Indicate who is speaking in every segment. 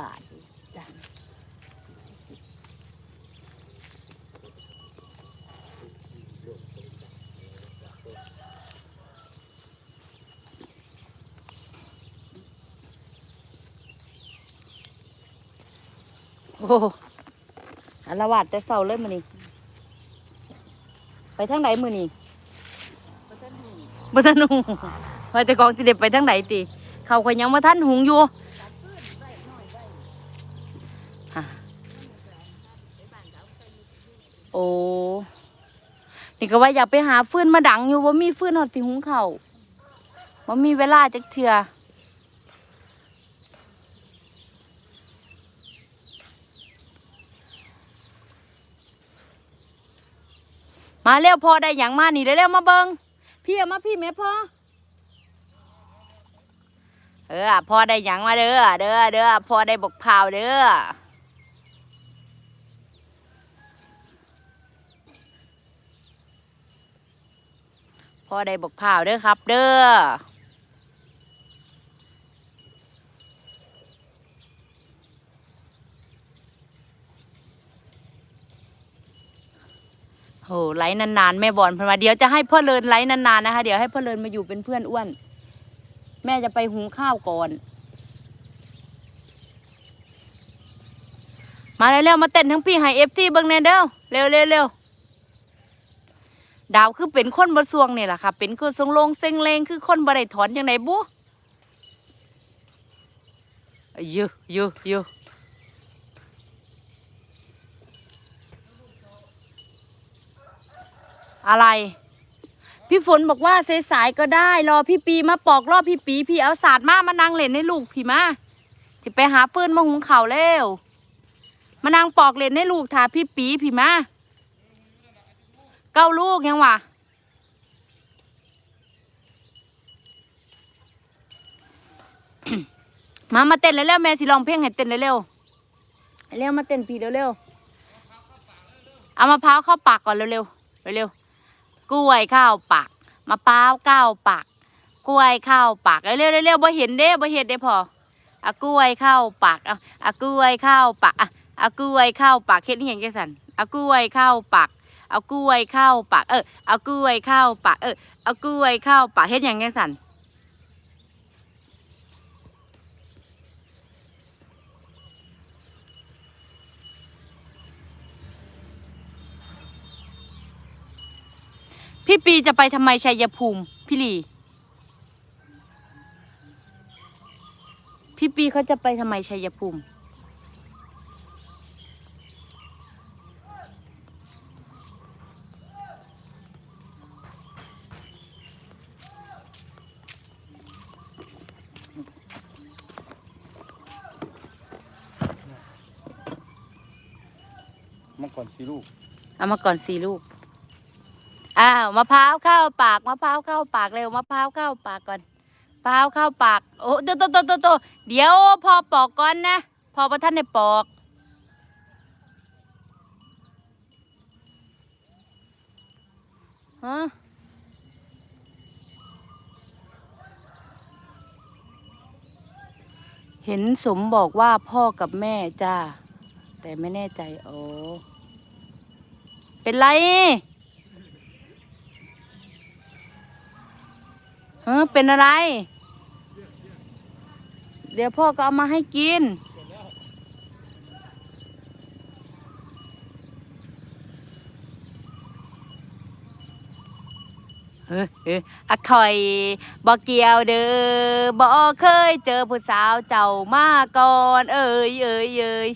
Speaker 1: บาทจ้ะโอ้โหอารวาดแต่เศร้าเลยมือนี่ไปทางไหนมือนี่บ่ทันหุงว่าเจะกองสิเด็บไปทางไหนติเขาก็ยังมาท่านหุงอยู่ นี่ก็ว่าอยากไปหาฟืนมาดังอยู่ว่ามีฟืนหอดสิหุงเขาวว่ามีเวลาจักเทื่อมาเร็วพอได้อย่างมานี่เร็วมาเบิงพี่เอามาพี่แม่พ่อเออพอได้หยังมาเด้อเด้อเด้อพอได้บกพาวเด้อ อได้บกพร้าวเด้อครับ เด้อโหไลฟ์นานๆแม่บอลเพนมาเดี๋ยวจะให้พ่อเลินไลฟ์นานๆนะคะ เดี๋ยวให้พ่อเลินมาอยู่เป็นเพื่อนอ้วน แม่จะไปหุงข้าวก่อน มาเร็วๆมาเต้นทั้งพี่ให้เอฟซีเบิ้งแน่เด้อเร็วเร็วเร็ว ดาวคือเป็นคนบะสวงนี่แหละค่ะ เป็นคนทรงลงเซ็งเลงคือคนบะได้ถอนยังไงบุเยอะเยอะเยอะอะไร พี่ฝนบอกว่าสายๆก็ได้ รอพี่ปีมาปอกรอบพี่ปี พี่เอาศาสตร์มามานั่งเล่นให้ลูกพี่มาจะไปหาฟืนมาหุงเข้าเร็วมานั่งปอกเล่นให้ลูกทาพี่ปีพี่มา เก้าลูกยังวะมามาเต้นเร็วๆแม่สิลองเพลงให้เต้นเร็วๆเร็วมาเต้นพี่เร็วๆเอามะพร้าวเข้าปากก่อนเร็วๆเร็วๆกล้วยข้าวปากมะพร้าวก้าวปากกล้วยข้าวปากเร็วๆเร็วๆบ่เห็นเด้บ่เห็นเด้พออะกล้วยข้าวปากอะอะกล้วยข้าวปากอะอะกล้วยข้าวปากเฮ็ดอหยังจังซั่นอะกล้วยข้าวปาก เอากล้วยข้าวปากเออเอากล้วยข้าวปากเออเอากล้วยข้าวปากเฮ็ดหยังจังซั่นพี่ปีจะไปทำไมชัยภูมิพี่ลีพี่ปีเขาจะไปทำไมชัยภูมิ
Speaker 2: สิลูก
Speaker 1: เอามาก่อนสี่ลูก อ้าวมะพร้าวเข้าปากมะพร้าวเข้าปากเร็วมะพร้าวเข้าปากก่อนมะพร้าวเข้าปาก โอ้โตโตโตโตโตเดี๋ยวพอปอกก่อนนะพอประท่านได้ปอก ฮะเห็นสมบอกว่าพ่อกับแม่จ้า แต่ไม่แน่ใจ โอ้ เป็นไรเออเป็นอะไร เดี๋ยวพ่อก็เอามาให้กิน เฮ้ยเฮ้ยอะคอยบอกเกี่ยวเด้อบอกเคยเจอผู้สาวเจ้ามาก่อน เอ้ยเอ้ยเอ้ย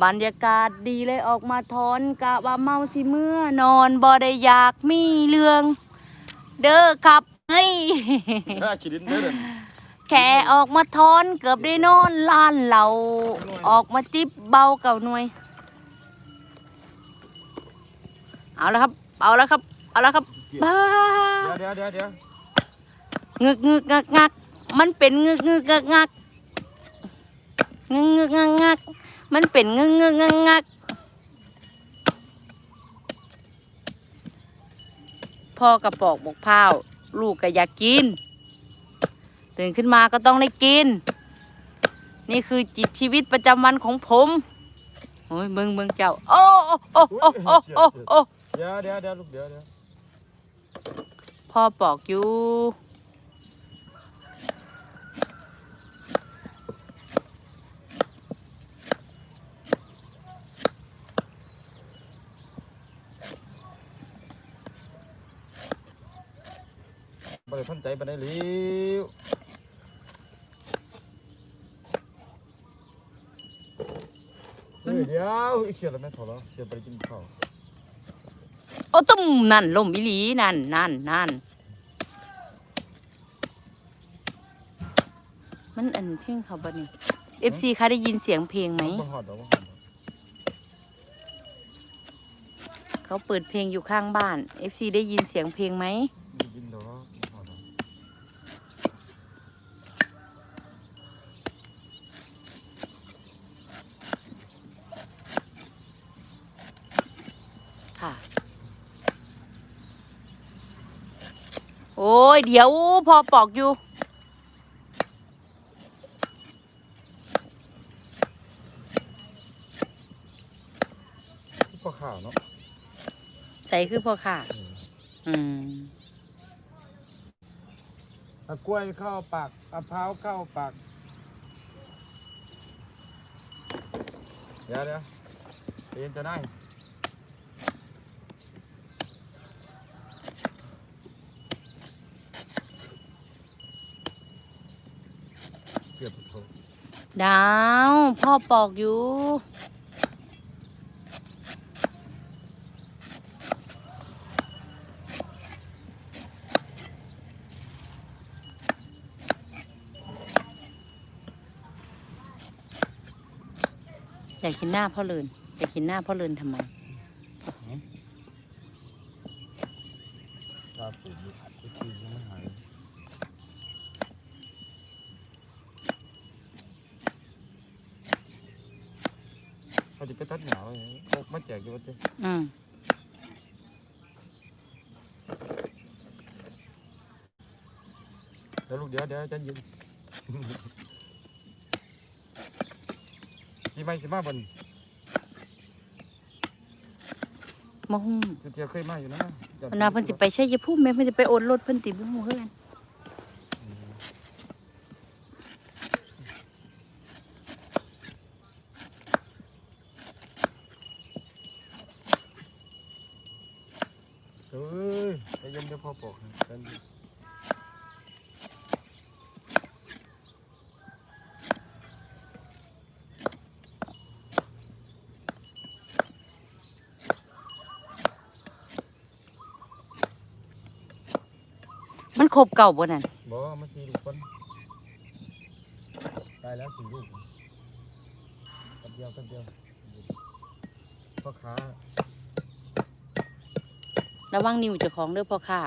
Speaker 1: บรรยากาศดีเลยออกมาทอนกะว่าเมาสิเมื่อนอนบ่ได้อยากมีเรื่อง เด้อครับเฮ้ย
Speaker 2: ถ้าขีดินเด้อเด้อ
Speaker 1: แค่ออกมาทอนเกือบได้นอนล้านเหล่าออกมาจิบเบาเก่าหน่วย เอาแล้วครับ เอาแล้วครับ เอาแล้วครับบ้า
Speaker 2: เดี๋ยวเดี๋ยวเดี๋ยว
Speaker 1: งึกงึกงักงักมันเป็นงึกงึกงักงักงึกงึกงักงัก มันเป็นงึกงึกงักงักพ่อกระปอกบอกพร้าว ลูกก็อยากกิน ตื่นขึ้นมาก็ต้องได้กิน นี่คือจิตชีวิตประจำวันของผมโอ้ยเบิ่งเบิ่งเจ้า โอ้โอ้โอ้โอ้โอ้โอ้
Speaker 2: เดี๋ยวเดี๋ยวเดี๋ยวลูกเดี๋ยวเดี๋ยว
Speaker 1: พ่อปอกอยู่
Speaker 2: บ่ได้สนใจบ่ได้หลิวเฮ้ยเดี๋ยวอีกเชียร์แล้วแม่ถอดแล้วเชียร์ไปกินข้าว
Speaker 1: โอ้ตุ้มนั่นลมอีหลีนั่นนั่นนั่นมันอันเพลงเขาบ่นี่ FC คะได้ยินเสียงเพลงไหม
Speaker 2: บ่ฮอดดอกบ่ฮอดดอก
Speaker 1: เขาเปิดเพลงอยู่ข้างบ้าน FC ได้ยินเสียงเพลงไหม ยเดี๋ยวพอปอกอยู่
Speaker 2: พ่อข้าวเนาะ
Speaker 1: ใส่คือพ่อค่ะ
Speaker 2: อืม
Speaker 1: อืม
Speaker 2: เอากล้วยเข้าปากมะพร้าวเข้าปากเดี๋ยวเดี๋ยวเรียนจะได้เกือบถูก
Speaker 1: ดาว พ่อปอกอยู่ อยากกินหน้าพ่อเลินอยากกินหน้าพ่อเลินทำไม
Speaker 2: ตาปูดอยู่อีกทียังไม่หายเขาจะไปตัดหนาวไงพกมาแจกอยู่ว่าเต้
Speaker 1: อืม
Speaker 2: เดี๋ยวลูกเดี๋ยวเดี๋ยวใจะยินสิไปสิมาบน
Speaker 1: มาหุ้ม
Speaker 2: สุเทียเคยมาอยู่นะ
Speaker 1: พนาเพิ่นสิไปใช้ยาพุ่มแม่เพิ่นสิไปโอนรถเพิ่นติบุ้งเฮือน
Speaker 2: เอ้ยไปยมเดี๋ยวพ่อปอกให้กันดิ
Speaker 1: มัน ครบเก่าบ่นั่น
Speaker 2: บอกว่ามาสี่ลูกคนได้แล้วสี่ลูกกันเดียวกันเดียวพ่อค้า
Speaker 1: ระวังนิ้วเจ้าของเด้อพ่อค่ะ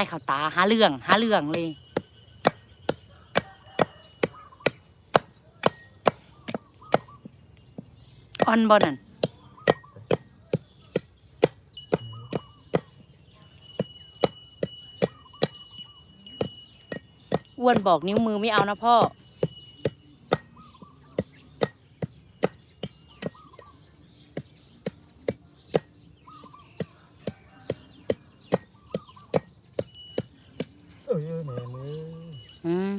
Speaker 1: ายเขาตาหาเรื่องหาเรื่องเลยออนบอนั่นอ้วนบอกนิ้วมือไม่เอานะพ่อ
Speaker 2: เอ้ยแม่มือ
Speaker 1: อืม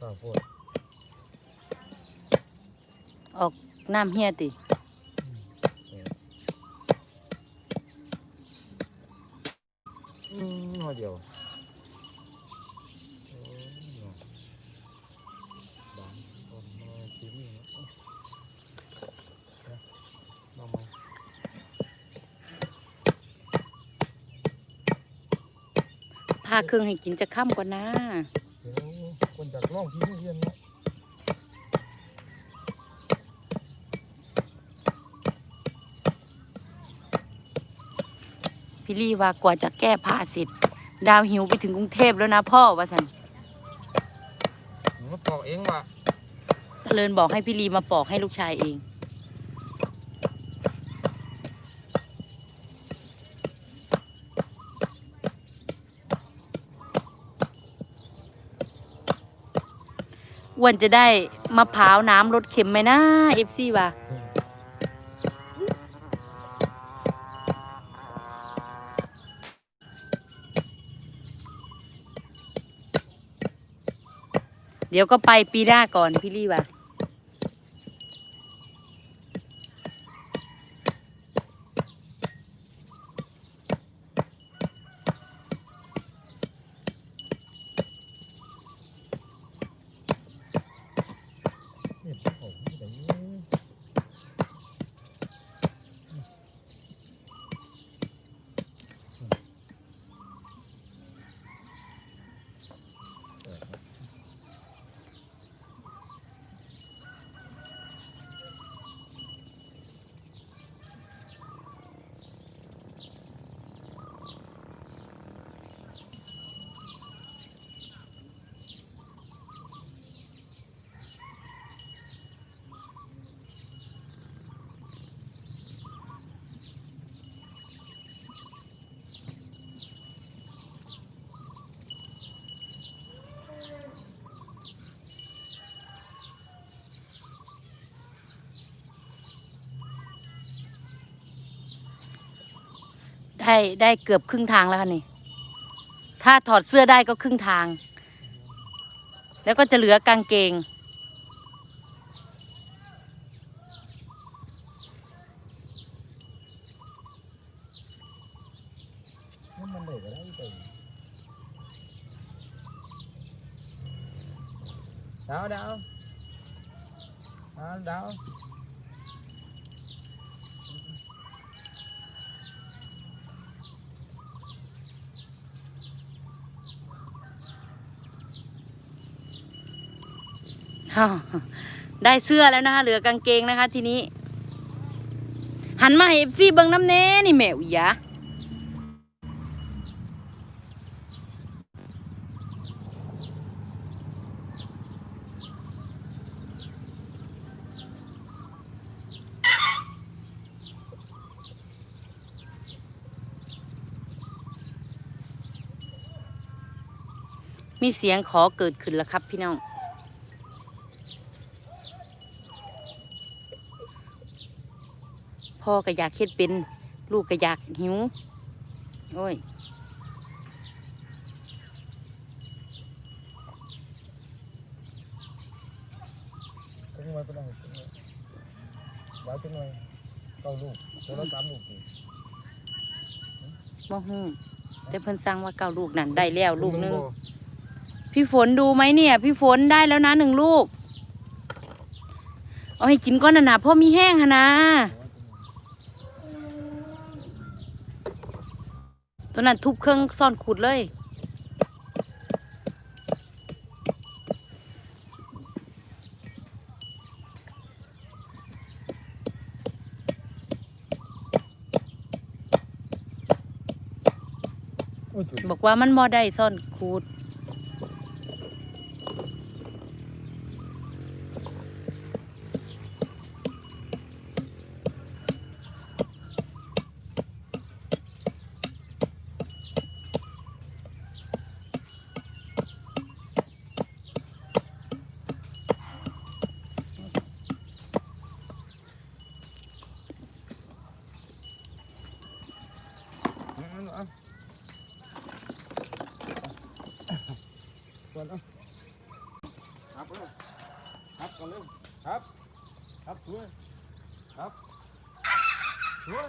Speaker 2: ข้าวโพด
Speaker 1: ออกน้ำเฮียติ
Speaker 2: อืมหัวเดียวโอ้ยเนาะบางคนมากินนี่เนาะเอาเอามา
Speaker 1: พาเครื่องให้กินจะค่ำกว่านะ
Speaker 2: คนจากร่องที่เรียนนะ
Speaker 1: พี่ลี่ว่ากว่าจะแก้ผ้าเสร็จดาวหิวไปถึงกรุงเทพแล้วนะพ่อว่าสัน
Speaker 2: บอกเองว่า
Speaker 1: ตะเลินบอกให้พี่ลีมาปอกให้ลูกชายเอง อ้วันจะได้มะพร้าวน้ำรสเค็มไหมนะเอฟซีว่ะเดี๋ยวก็ไปปีหน้าก่อนพี่ลี่ว่ะ
Speaker 2: เนี่ยผมแบบนี้
Speaker 1: ได้ได้เกือบครึ่งทางแล้วค่ะนี่ ถ้าถอดเสื้อได้ก็ครึ่งทาง แล้วก็จะเหลือกางเกง
Speaker 2: มันมันเลยก็ ได้
Speaker 1: เสื้อแล้วนะคะ เหลือกางเกงนะคะ ทีนี้ หันมาให้เอฟซีเบิ้งน้ำเน้นี่แมวอีหยะมีเสียงขอเกิดขึ้นแล้วครับพี่น้อง พ่อก็อยากเฮ็ดเป็น ลูกก็อยากหิว โอ้ย
Speaker 2: เป็นไงเป็นไงไว้เป็นไงเก้าลูกตัวละสามลูกสิ
Speaker 1: บ่ฮู้แต่เพิ่นสั่งว่าเก้าลูกนั่นได้แล้วลูกหนึง
Speaker 2: บ่
Speaker 1: พี่ฝนดูไหมเนี่ย พี่ฝนได้แล้วนะหนึ่งลูก เอาให้กินก้อนน่ะนะพ่อมีแห้งหะนะ ตัวนั้นทุบเครื่องซ่อนขุดเลย
Speaker 2: โอ้ยจุด
Speaker 1: บอกว่ามันบ่ได้ซ่อนขุด
Speaker 2: ช่วยครับช่วย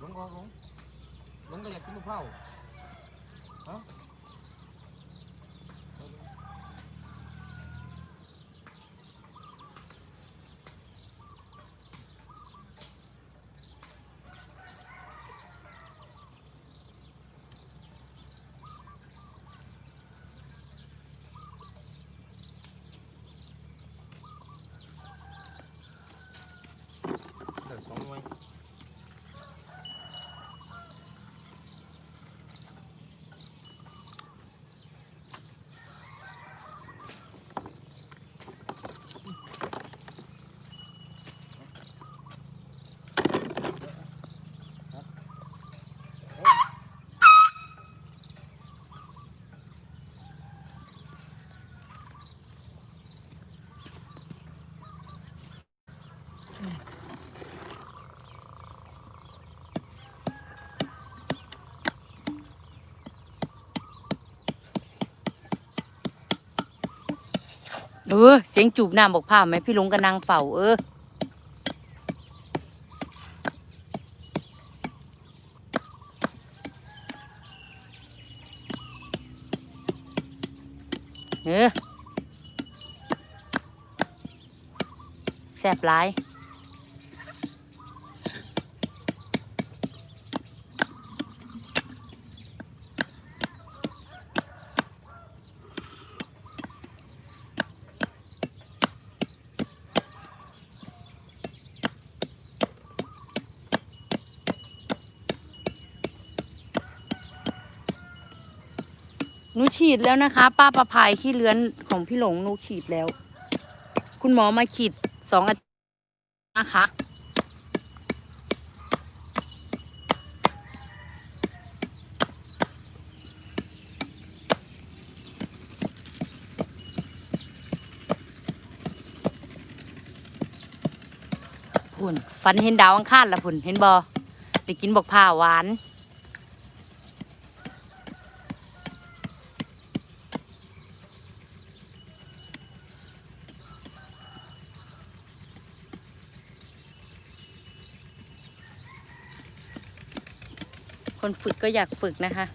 Speaker 2: ลงก่อนลงลงก็อยากกินมะพร้าวฮะไเอ
Speaker 1: อเสียงจูบน้ำบอกผ้าไหมพี่ลุงกับนางเฝ้าเออเออแซบหลาย ฉีดแล้วนะคะ ป้าประภัยขี้เลื้อนของพี่หลงหนูฉีดแล้ว คุณหมอมาฉีดสองอาทิตย์นะคะพุ่นฟันเห็นดาวอังคารละพุ่นเห็นบอได้กินบอกผ้าหวาน คนฝึกก็อยากฝึกนะคะ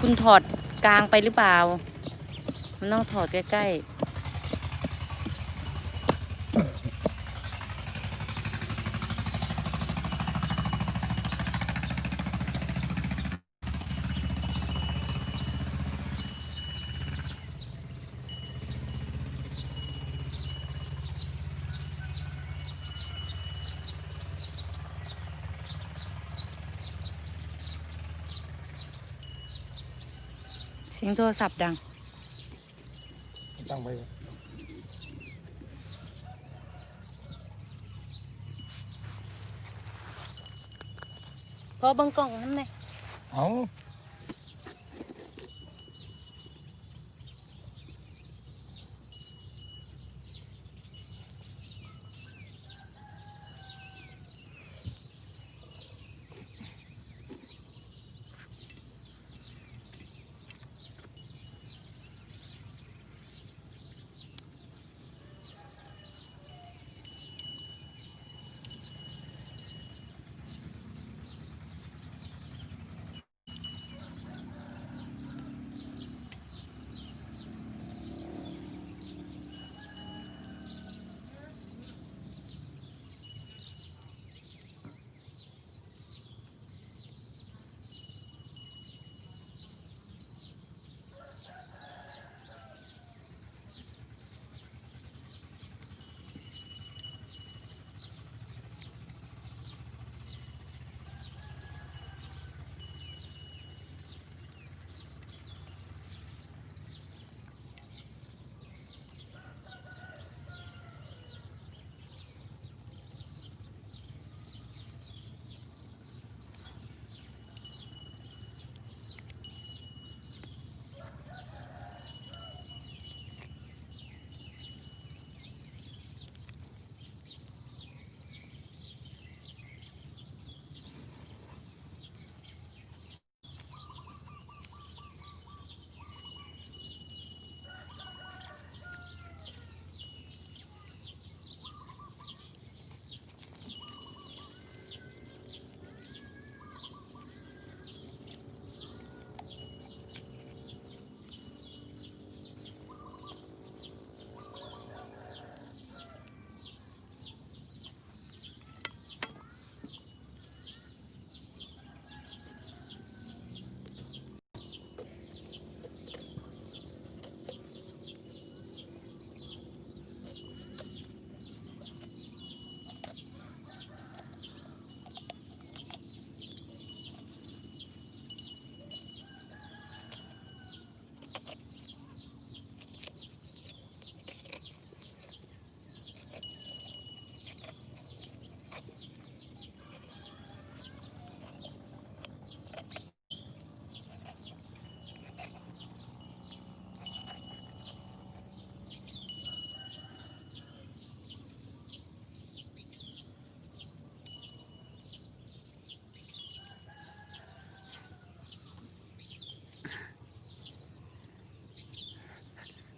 Speaker 1: คุณถอดกลางไปหรือเปล่า มันต้องถอดใกล้ ๆ สียงโทรศัพท์ดัง
Speaker 2: ตั้งไป
Speaker 1: พอเบังกล่องนั่นไง
Speaker 2: เอา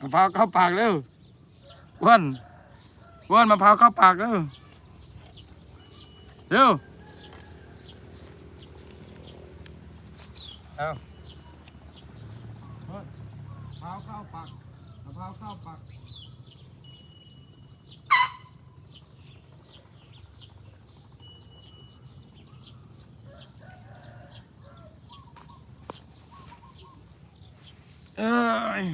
Speaker 2: มะพร้าวเข้าปากเร็วอ้วนอ้วนมะพร้าวเข้าปากเร็วเร็วเอาอ้วนมะพร้าวเข้าปากมะพร้าวเข้าปากเอ้ย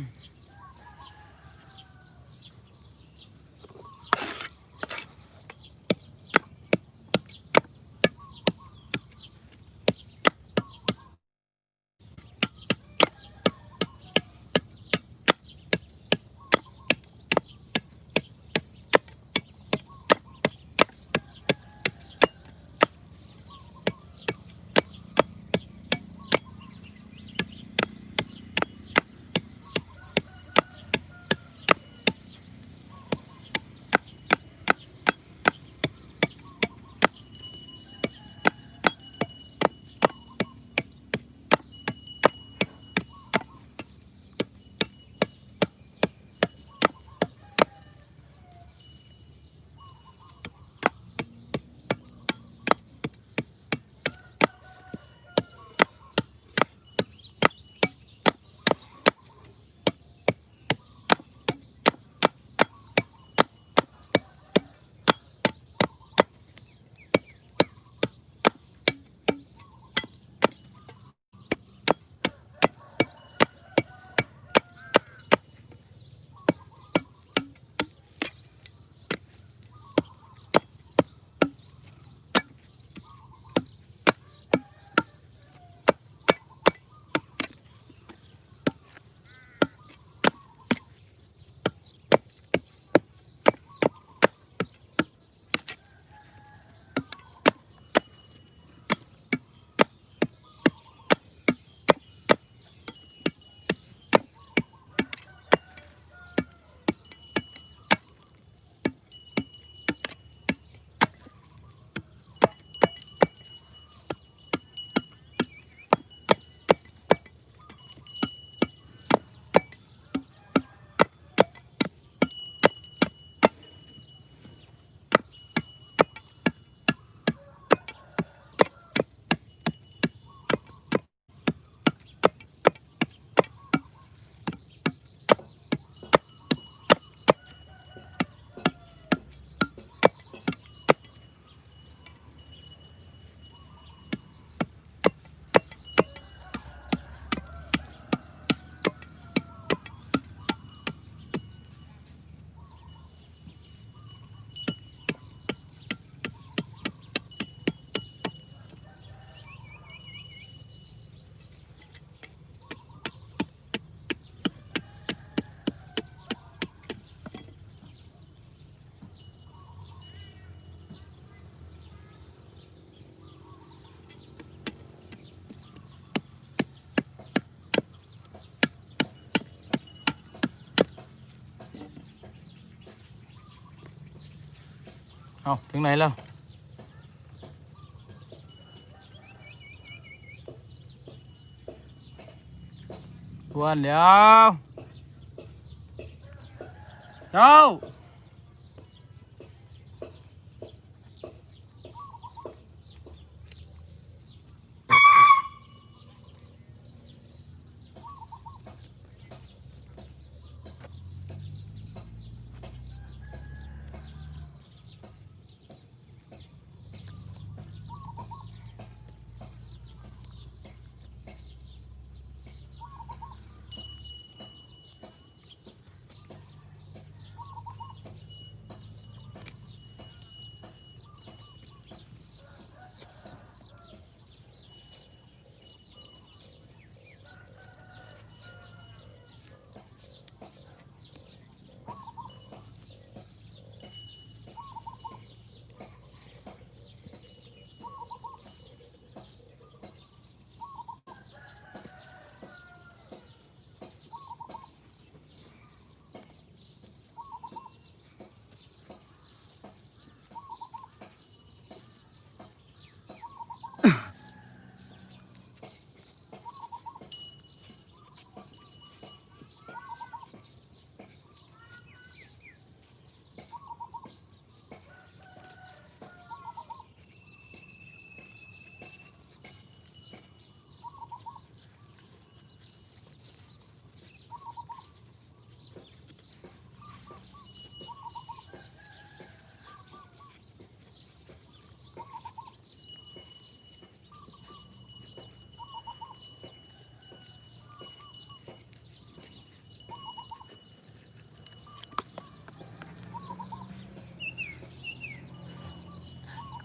Speaker 2: เอาถึงไห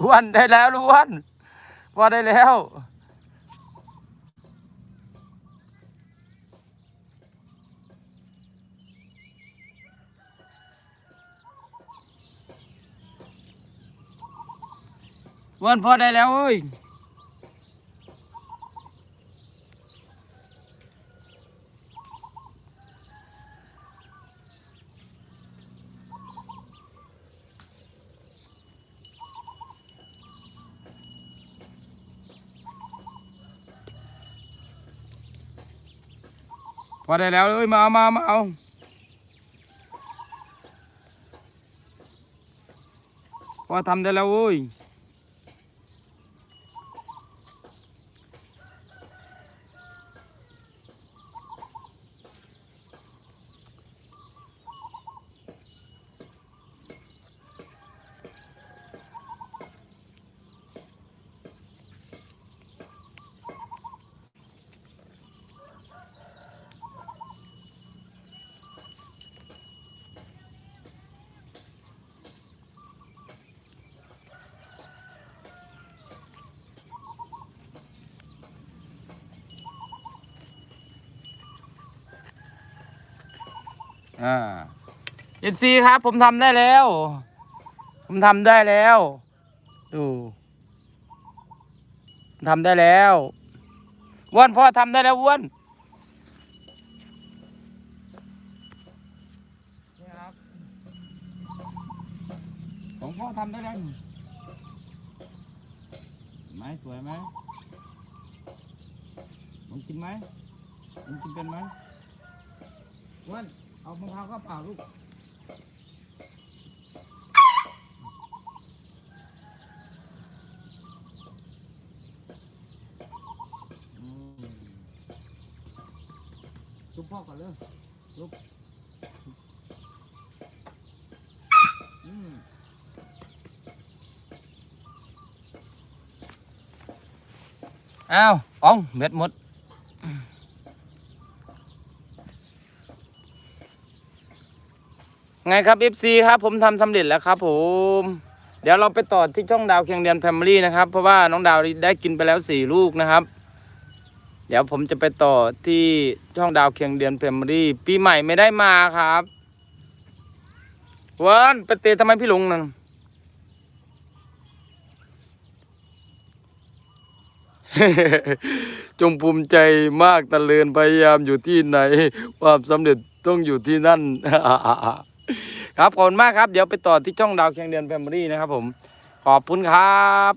Speaker 2: อ้วนได้แล้วลูกอ้วนพอได้แล้ว อ้วนพอได้แล้วเอ้ย อได้แล้วเอ้ยมาเอามามาเอาพอทำได้แล้วเว้ย อ่าเอฟซีครับ ผมทำได้แล้ว ผมทำได้แล้ว ดูทำได้แล้วอ้วนพ่อทำได้แล้วอ้วนนี่ครับของพ่อทำได้แล้วเห็นไหมสวยไหมมึงกินไหมมึงกินเป็นไหมอ้วน เอามะพร้าวเข้าปาลูกลุกพ่อก่อนเลยลุกอืมอ้าวอ๋องเม็ดหมด ไงครับ FC ครับผมทำสำเร็จแล้วครับ ผม เดี๋ยวเราไปต่อที่ช่องดาวเคียงเดือนแฟมิลี่นะครับ เพราะว่าน้องดาวได้กินไปแล้วสี่ลูกนะครับ เดี๋ยวผมจะไปต่อที่ช่องดาวเคียงเดือนแฟมิลี่ปีใหม่ไม่ได้มาครับเวิร์นไปเตะทำไมพี่ลุงนั่นจงภูมิใจมากตะเลินพยายามอยู่ที่ไหน ความสำเร็จต้องอยู่ที่นั่น ครับขอบคุณมากครับ เดี๋ยวไปต่อที่ช่องดาวเคียงเดือนแฟมิลี่นะครับผม ขอบคุณครับ